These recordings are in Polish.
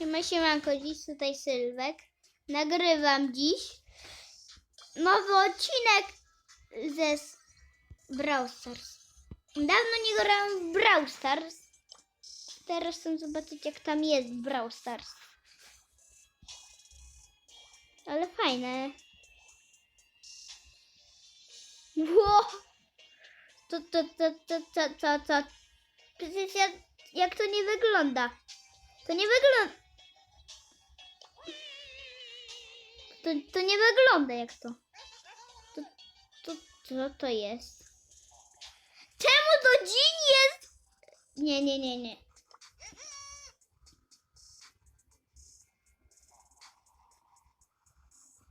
Siema, siemanko, dziś tutaj Sylwek. Nagrywam dziś nowy odcinek ze Brawl Stars. Dawno nie grałem w Brawl Stars. Teraz chcę zobaczyć jak tam jest Brawl Stars. Ale fajne. Ło! To, to, to, to, to, to, to. Przecież ja, jak to nie wygląda? To nie wygląda. To, to nie wygląda jak to. To, to, co to jest? Czemu to dzień jest? Nie, nie, nie, nie.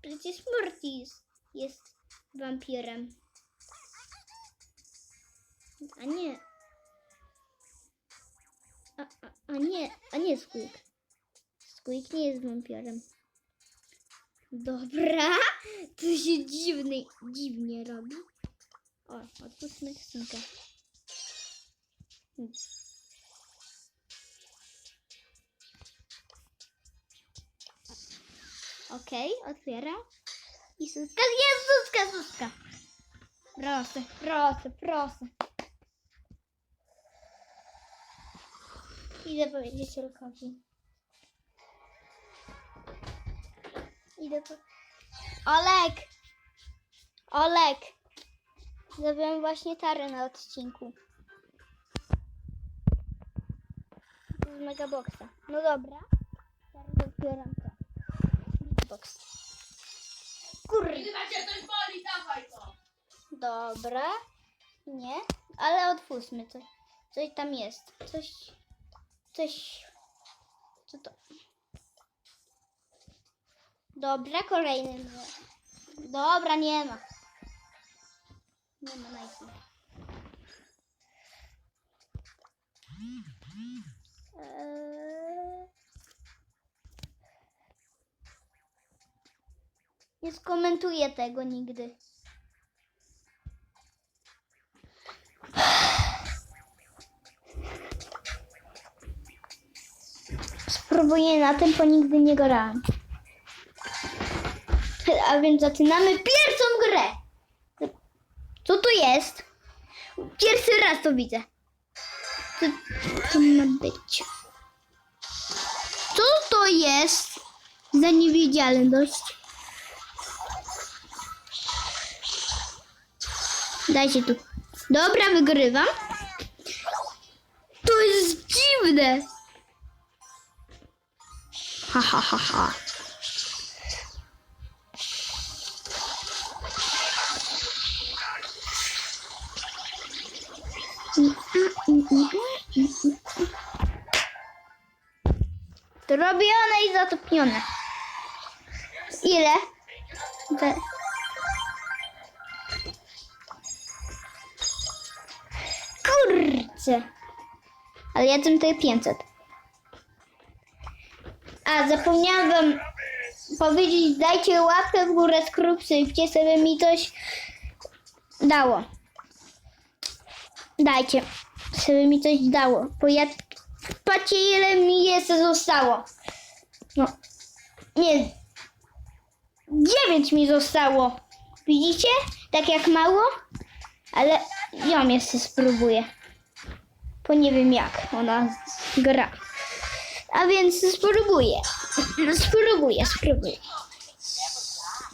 Przecież Mortis jest wampirem. A nie. A, a, a nie, a nie Squeak. Squeak nie jest wampirem. Dobra, to się dziwny, dziwnie robi. O, otwórzmy skrzynkę. Okej, otwieram. I Suska, jest Suska, Suska. Proszę, proszę, proszę. Idę powiedzieć Olkowi. Idę po... Olek! Olek! Zrobiłem właśnie tarę na odcinku. Z Megaboxa. No dobra. Teraz otwieram to. Box. Kurde. Chyba cię coś boli, dawaj to! Dobra. Nie, ale otwórzmy coś. Coś tam jest. Coś. Coś. Co to? Dobra, kolejny. Dobra, nie ma. Nie ma Nike. Eee... Nie skomentuję tego nigdy. Spróbuję na tym, bo nigdy nie grałem. A więc zaczynamy pierwszą grę. Co tu jest? Pierwszy raz to widzę. Co to ma być? Co to jest za niewidzialność? Dajcie tu. Dobra, wygrywam. To jest dziwne. Ha, ha, ha, ha. To robione i zatopione. Ile? We... Kurczę. Ale ja tym tutaj 500. A, zapomniałam wam powiedzieć, dajcie łapkę w górę, subskrypcie sobie mi coś dało. Dajcie, sobie mi coś dało, bo ja patrzcie ile mi jeszcze zostało. No, nie, dziewięć mi zostało. Widzicie? Tak jak mało, ale ją jeszcze spróbuję. Bo nie wiem jak ona gra. A więc spróbuję. Spróbuję, spróbuję.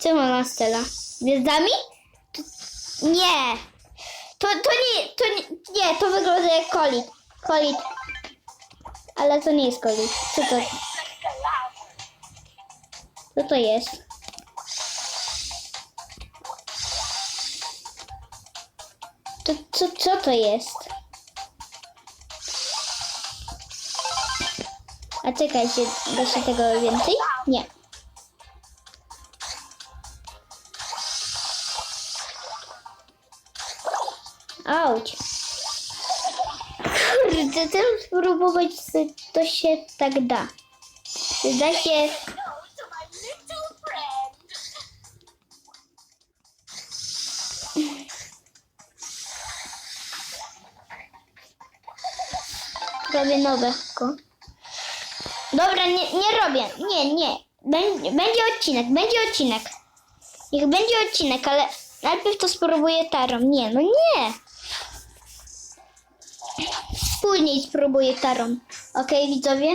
Czemu ona stela? Gwiazdami? To, nie. To, to nie, to nie, nie, to wygląda jak kolit. Kolit. Ale to nie jest kolit. Co to? Co to jest? To, co, co to jest? A czekajcie, da się tego więcej? Nie. Spróbować, czy to się tak da. Czy da się... Robię nowego. Dobra, nie, nie robię. Nie, nie. Będzie, będzie odcinek, będzie odcinek. Niech będzie odcinek, ale najpierw to spróbuję tarą. Nie, no nie. Później spróbuję tarą. Okej, widzowie?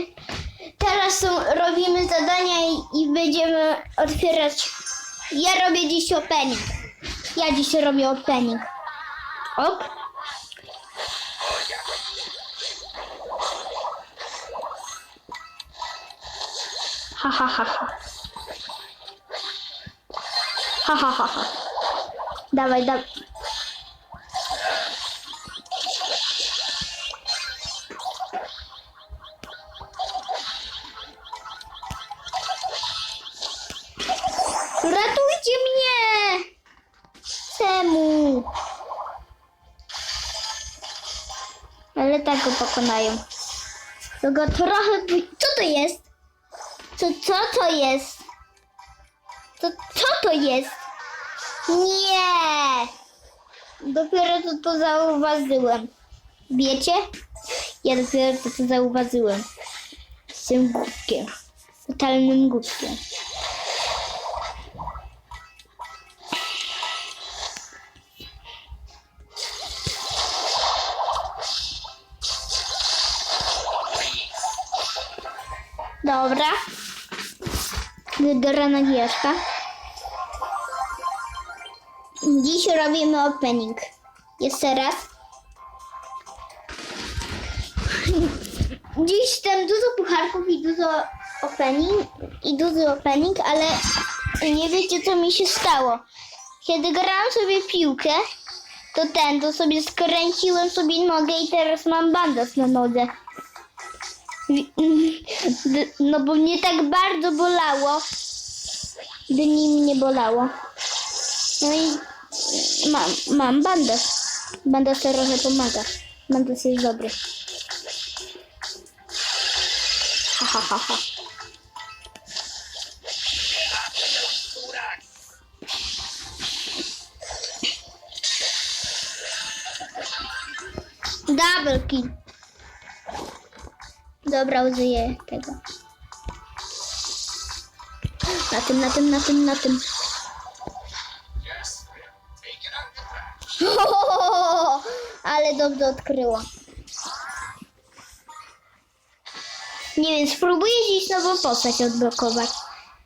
Teraz są, robimy zadania i, i będziemy otwierać. Ja robię dziś opening. Ja dziś robię opening. Ok. Ha ha ha ha. Ha ha ha ha. Dawaj, dawaj. Pokonają. To go trochę... Co to jest? Co, co to jest? To, co to jest? Nie! Dopiero to, to zauważyłem. Wiecie? Ja dopiero to, to zauważyłem. Jestem głupkiem. Totalnym głupkiem. Wygrana gierka. Dziś robimy opening. Jeszcze raz. Dziś tam dużo pucharków i dużo opening, i dużo opening, ale nie wiecie co mi się stało. Kiedy grałam sobie piłkę, to ten, to sobie skręciłem sobie nogę i teraz mam bandaż na nodze. No bo mnie tak bardzo bolało. Dni mnie bolało. No i mam, mam bandaż. Bandaż trochę pomaga. Bandaż jest dobry. Ha, ha, ha, ha. Double kill. Dobra, użyję tego. Na tym, na tym, na tym, na tym. Ale dobrze odkryło. Nie wiem, spróbuję dziś nową postać odblokować.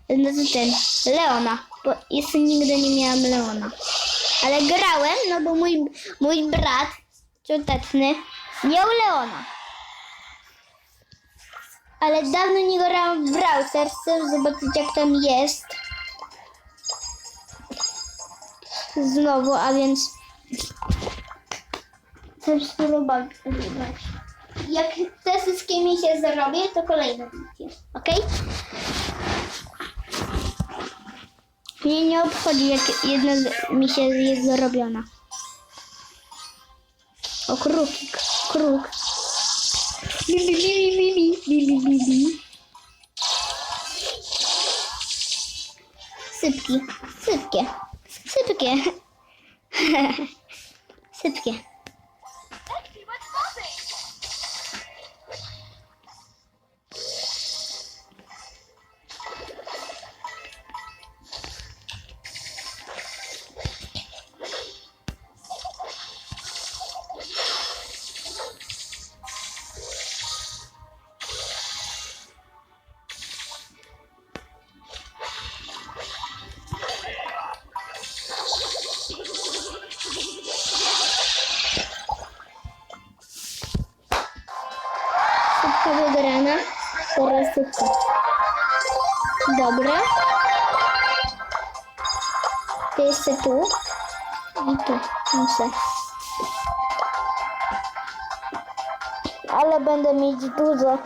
Znaczy ten, Leona. Bo jeszcze nigdy nie miałam Leona. Ale grałem, no bo mój, mój brat cioteczny miał Leona. Ale dawno nie grałam w browser. Chcę zobaczyć jak tam jest. Znowu, a więc chcę spróbować. Jak te wszystkie mi się zrobię, to kolejne widzicie. Ok? Mnie nie obchodzi, jak jedna mi się jest zrobiona. O, krukik. Kruk. Bi, bi, bi, bi, Sypkie, sypkie, sypkie. sypkie. Dobra. To jeszcze tu. I tu. Muszę. Ale będę mieć dużo.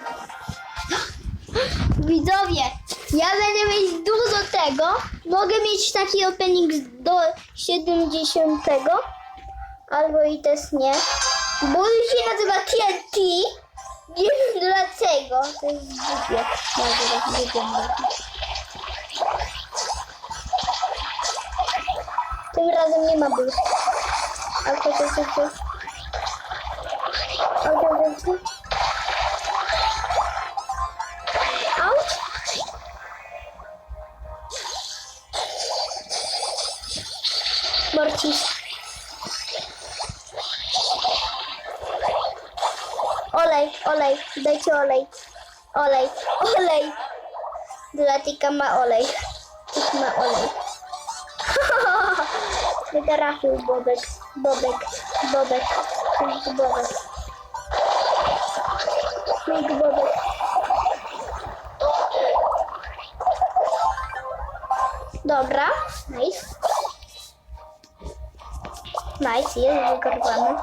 Widzowie, ja będę mieć dużo tego. Mogę mieć taki opening do 70. Albo i też nie. Bo się nazywa TNT. Nie wiem dlaczego. To jest głupie. Bardzo głupie. Tym razem nie ma bólu. Auto do życiu. Auto do życiu. Olej, olej, dajcie olej. Ma olej. Tik ma olej. Wytarafił Bobek, Bobek, Bobek, Big Bobek. Big Bobek. Dobra, nice. Nice, jest wykorwany.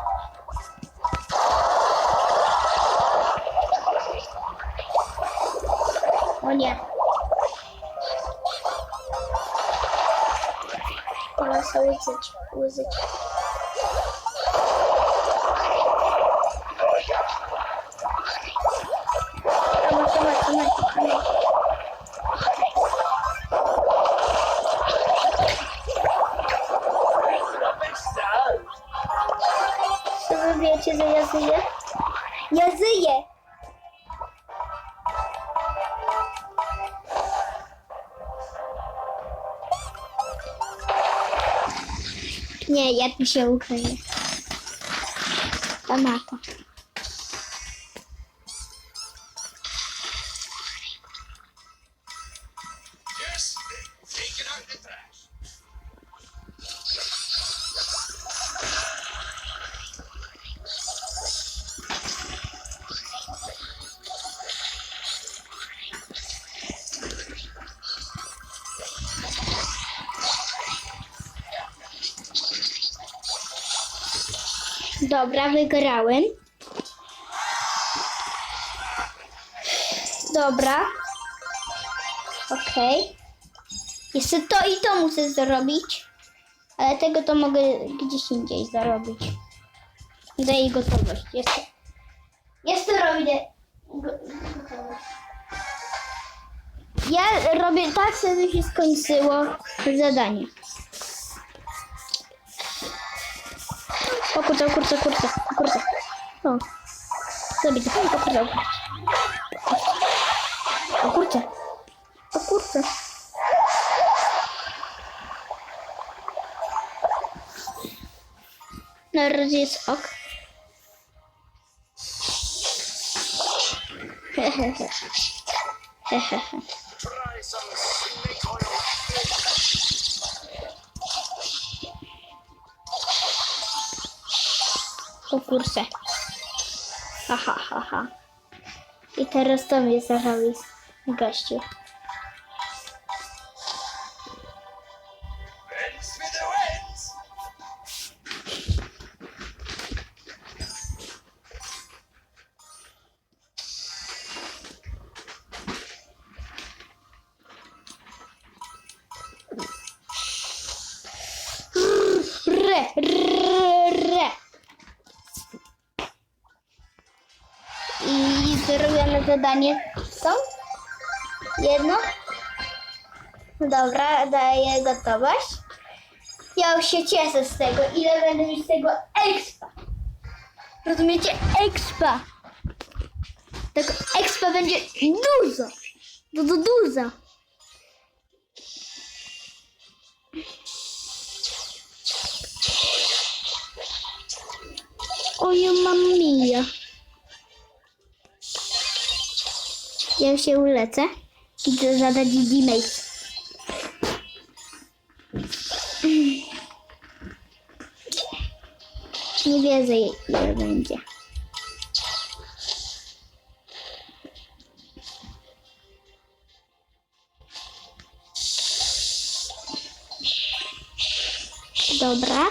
Ona sobie łyzyć, łyzyć. Nie, ja tu się Dobra, wygrałem. Dobra. Okej. Jeszcze to i to muszę zrobić. Ale tego to mogę gdzieś indziej zarobić. Daję gotowość. Jeszcze. Jeszcze robię. Ja robię tak, żeby się skończyło zadanie. Kurczę, o kurczę, o kurczę, o kurczę. O. Zabity. O kurczę, o kurczę. O kurczę. O kurczę. Na razie jest ok. Hehehe. Hehehe. Kurczę. Ha, ha. I teraz to mnie zażali gościu. Re, re, re. Zadanie są? Jedno? Dobra, daję gotowość. Ja już się cieszę z tego. Ile będę mieć z tego expa? Rozumiecie? Expa. Tego expa będzie dużo. Dużo, dużo. Się ulecę. Idę zadać D-Mate. Nie wierzę, ile będzie. Dobra.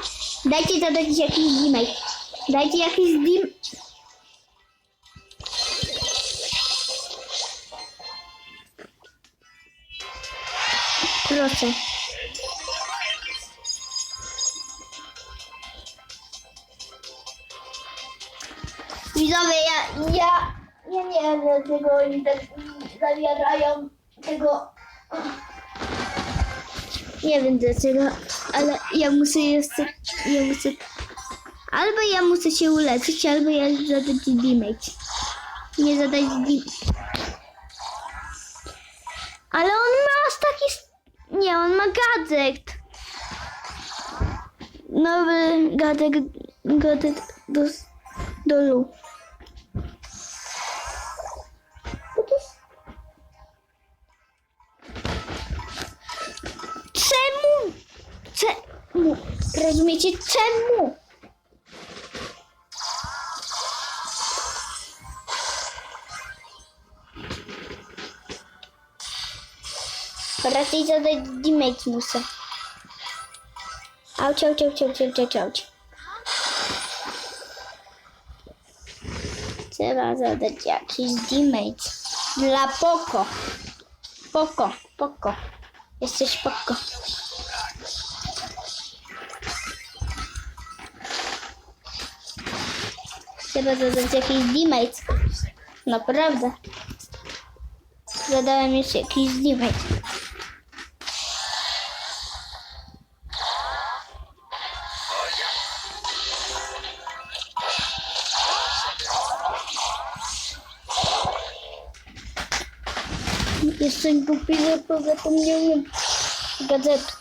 Dajcie zadać jakiś D-Mate. Dajcie jakiś dim. Proszę. Widzowie, ja, ja, ja nie wiem dlaczego oni tak zawierają tego. Nie wiem dlaczego, ale ja muszę jeszcze, ja muszę Albo ja muszę się uleczyć, albo ja zadać damage. Nie zadać damage. Ale on ma aż taki... s- Nie, on ma gadżet. nowy gadek, gadek do, do lu. Czemu? Czemu? Rozumiecie? Czemu? Raczej zadać damage muszę. Auć, auć, auć, auć, auć, auć. Trzeba zadać jakiś damage. Dla Poko. Poko, Poko. Jesteś Poko. Trzeba zadać jakiś damage. Naprawdę. Zadałem jeszcze jakiś damage. Jeszcze głupi, bo zapomniałem gazetu.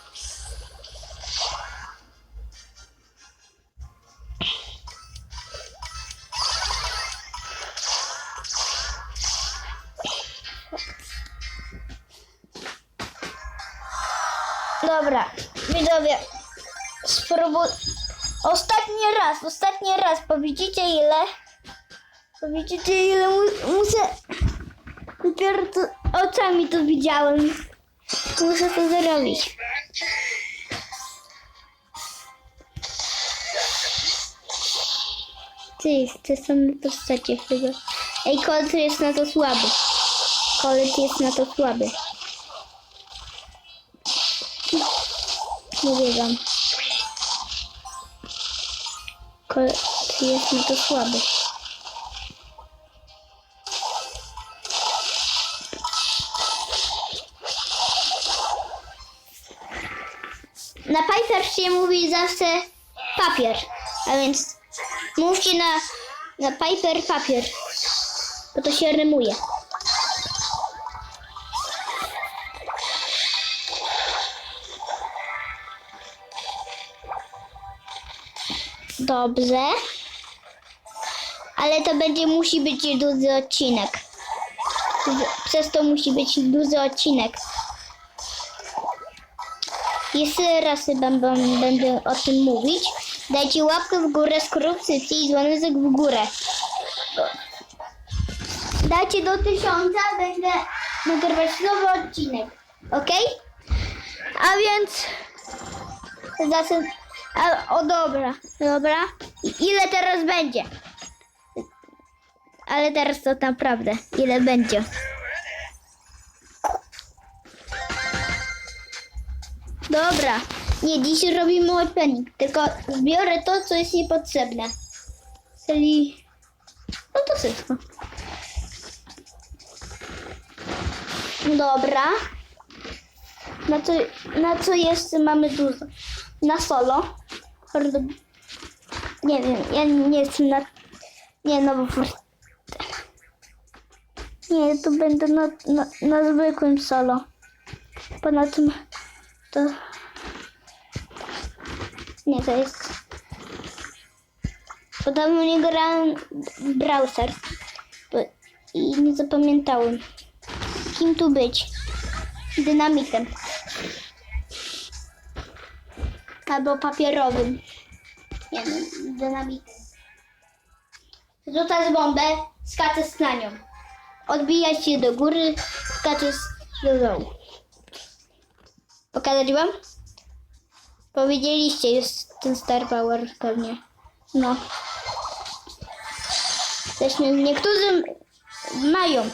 Dobra, widzowie, spróbuj. Ostatni raz, ostatni raz, powidzicie ile? Powidzicie ile mu muszę... Dopiero to oczami to widziałem. Muszę to zrobić. Ty, te same postacie chyba. Ej, kolet jest na to słaby. Kolet jest na to słaby. Mówię wam. Kolet jest na to słaby. Się mówi zawsze papier, a więc mówcie na, na Piper papier, bo to się rymuje. Dobrze. Ale to będzie, musi być duży odcinek. Przez to musi być duży odcinek. Jeszcze raz będę, będę o tym mówić. Dajcie łapkę w górę, subskrypcję i dzwoneczek w górę. Dajcie do tysiąca, będę nagrywać nowy odcinek. Ok? A więc... Zasad... A, o dobra, dobra. I ile teraz będzie? Ale teraz to naprawdę. Ile będzie? Dobra. Nie, dziś robimy opening. Tylko zbiorę to, co jest niepotrzebne. Czyli... No to wszystko. Dobra. Na co, na co jeszcze mamy dużo? Na solo. Nie wiem, ja nie jestem na... Nie, no bo... Nie, to będę na, na, na zwykłym solo. Ponad tym... To... Nie, to jest... Bo dawno nie grałem browser. Bo... I nie zapamiętałem. Kim tu być? Dynamitem. Albo papierowym. Nie wiem, dynamitem. Rzucasz bombę, skaczesz na nią. Odbijasz się do góry, skaczesz do dołu. Pokazać wam? Powiedzieliście, jest ten Star Power pewnie. No. Nie, niektórzy mają.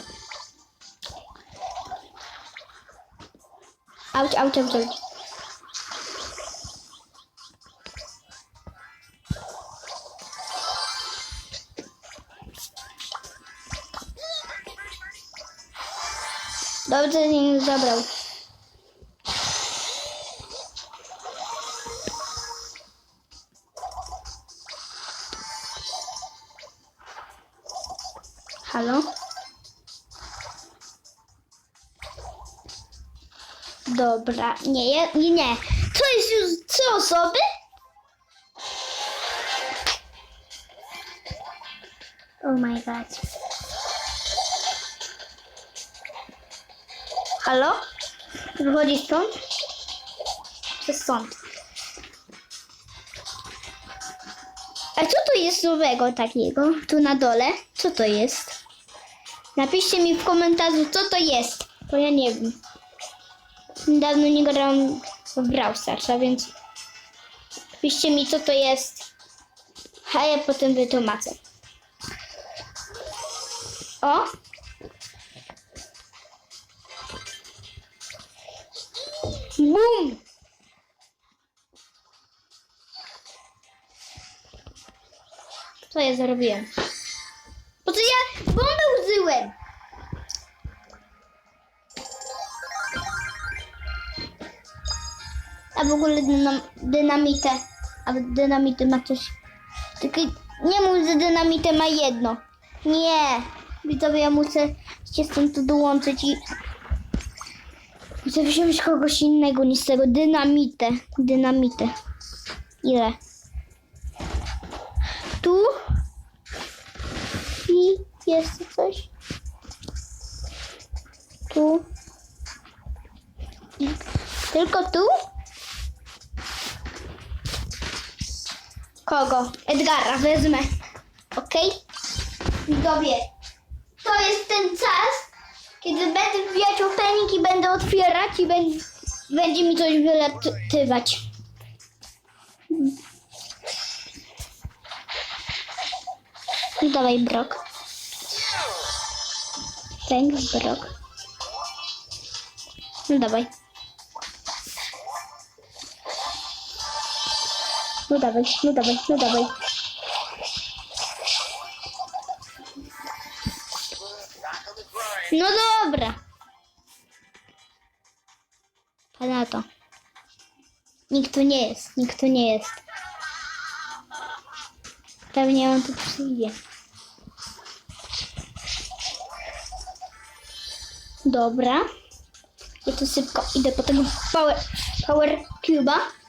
Auć, auć, auć, auć. Dobrze, że nie zabrał. Dobra, nie, nie, nie. To jest już trzy osoby? Oh my god. Halo? Wychodzi stąd? Czy stąd? A co to jest nowego takiego? Tu na dole? Co to jest? Napiszcie mi w komentarzu, co to jest, bo ja nie wiem. Dawno nie grałam w Brawl Starsa, więc piszcie mi, co to jest. A ja potem wytłumaczę. O! Bum! Co ja zrobiłem? Po co ja bombę użyłem? A w ogóle dynam, dynamitę. A dynamity ma coś. Tylko nie mów, że dynamitę ma jedno. Nie. Widzowie, ja muszę się stąd tu dołączyć i muszę wziąć kogoś innego niż tego. Dynamitę. Dynamitę. Ile? Tu. I jest coś. Tu. Tylko tu? Kogo? Edgara wezmę. Okej? Widzowie, to jest ten czas, kiedy będę wbijać opening i będę otwierać i będzie, będzie mi coś wylatywać. Dawaj, Brok. Thanks, Brok. No dawaj. No dawaj, no dawaj, no dawaj. No dobra. Pana to. Nikt tu nie jest, nikt tu nie jest. Pewnie on tu przyjdzie. Dobra. Ja tu szybko idę po tego power, power cube'a.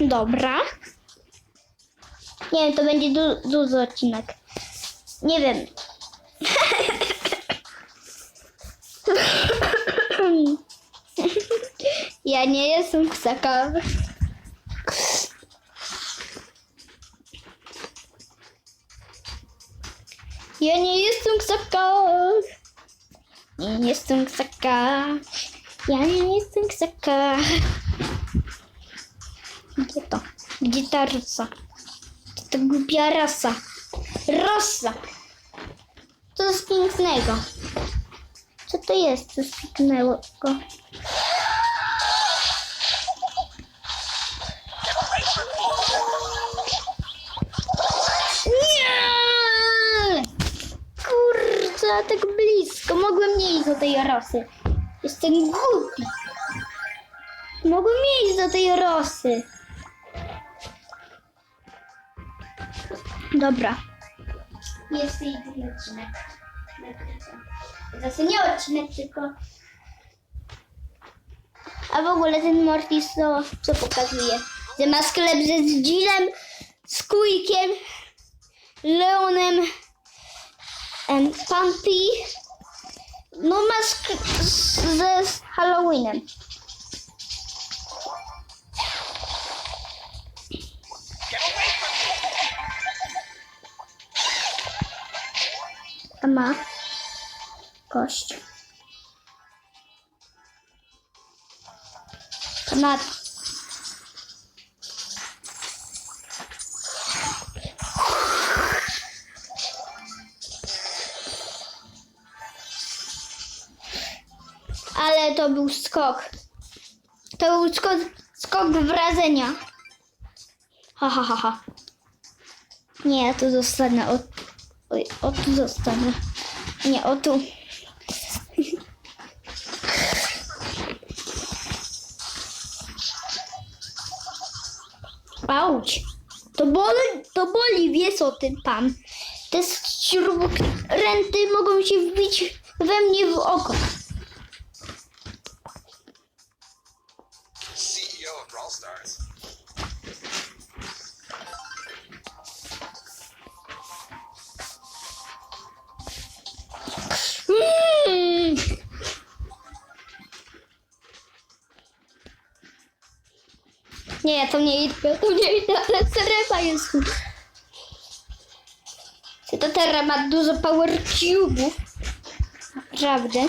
Dobra. Nie wiem, to będzie du- duży odcinek. Nie wiem. Ja nie jestem ksaka. Ja nie jestem ksaka. Nie jestem ksaka. Ja nie jestem ksaka. Gdzie to? Ta głupia rasa. Rasa. Co jest pięknego? Co to jest? Co spiknęło go? Nie! Kurczę, tak blisko. Mogłem nie iść do tej rosy. Jestem głupi. Mogłem nie iść do tej rosy. Dobra. Jest jej drugi odcinek. Znaczy nie odcinek, tylko... A w ogóle ten Mortis to co pokazuje? Że ma sklep ze Zdzilem, z Kujkiem, Leonem, em, Pumpy. No ma sk- z, ze z Halloweenem. Ma kość. Ma Ale to był skok. To był skok, skok wrażenia. Ha, ha, ha, ha. Nie, tu zostanę. O, oj, o tu zostanę. Nie, o tu. Auć. To boli, to boli, wiesz o tym pan. Te śrubokręty mogą się wbić we mnie w oko. To nie idę, to nie idę, ale Terra jest tu. To Terra ma dużo power cube'ów? Naprawdę.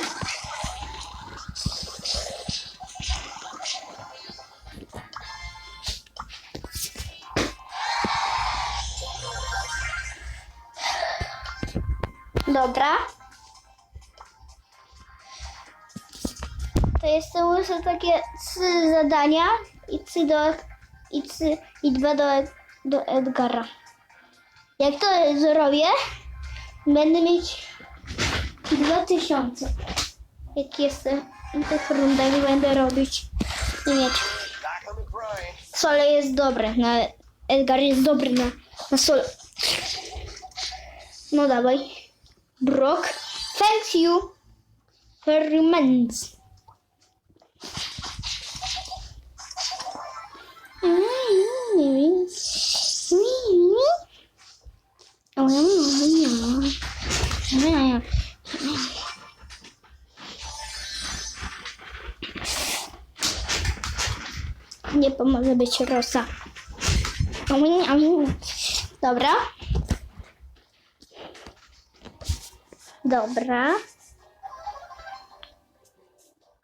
Dobra. To to muszę takie trzy zadania i trzy do i, trzy, i dwa do, do Edgara. Jak to zrobię, będę mieć dwa tysiące. Jak jestem w tych rundach będę robić i mieć. Sole jest dobre, na Edgar jest dobry na, na sole. No dawaj. Brock, thanks you Nie pomoże być rosa. Dobra. Dobra.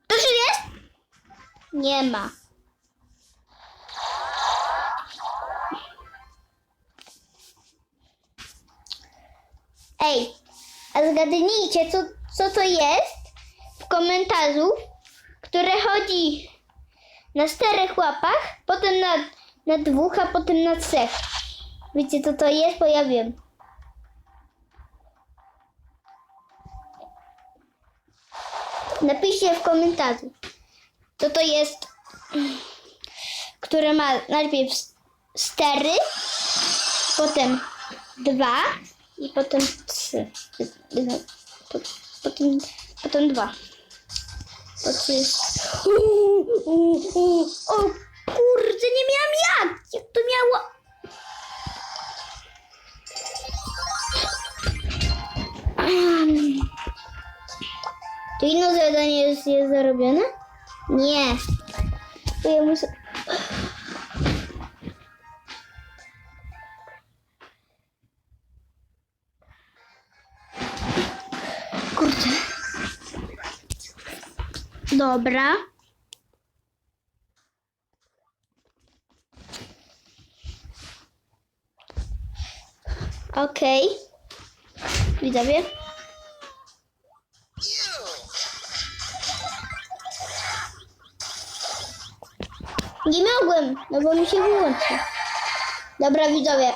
Czy jest? Nie ma. Ej, a zgadnijcie, co, co to jest w komentarzu, które chodzi na czterech łapach, potem na, na dwóch, a potem na trzech. Wiecie, co to jest? Bo ja wiem. Napiszcie w komentarzu, co to jest, które ma najpierw cztery, potem dwa i potem trzy. Po- Potem, potem dwa. Uuu, uuu. O kurde, nie miałam jak! Jak to miało... To inne zadanie jest, jest zarobione? Nie. To ja muszę... Dobra. Okej. Widzowie. Nie mogłem, no bo mi się wyłączy. Dobra widzowie,